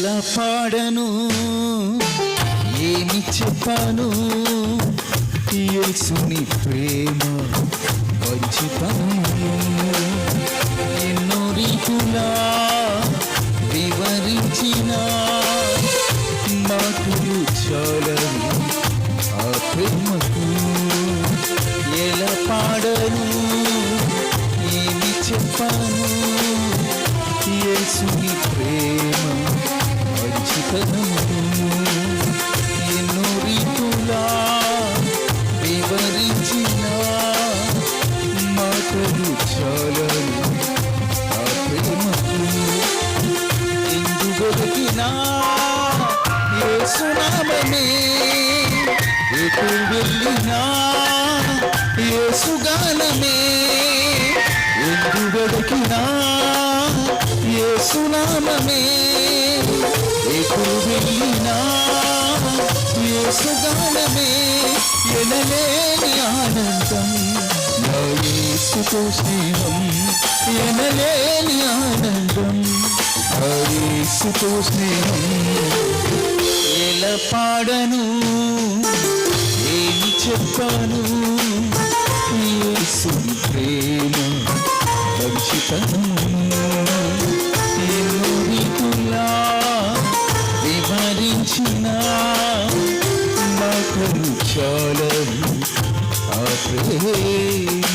ఎలా పాడను? ఏమి చెప్పాను? యేసుని ప్రేమ వంచితము. ఎన్నో రీతులా వివరించిన మాటలు చాలని ఆ ప్రేమకు ఎలా పాడను? ఏమి చెప్పాను? యేసుని ప్రేమ మంచితనము ఎన్నో రీతులా వివరించిన మాటలు చాలని ఆ ప్రేమకు ఎందు దొరికినా యేసునామమే ఎటు వెళ్ళినా యేసుగానమే ఎందు వెళ్ళినా యేసుగానమే ఎనలేని ఆనందం నా యేసుతో స్నేహం ఎనలేని ఆనందం నా యేసుతో స్నేహం ఎలా పాడను ఏమి చెప్పాను ప్రేమ మంచితనము ప్రేమించినా మాకు చాలా ఆ ప్రేమ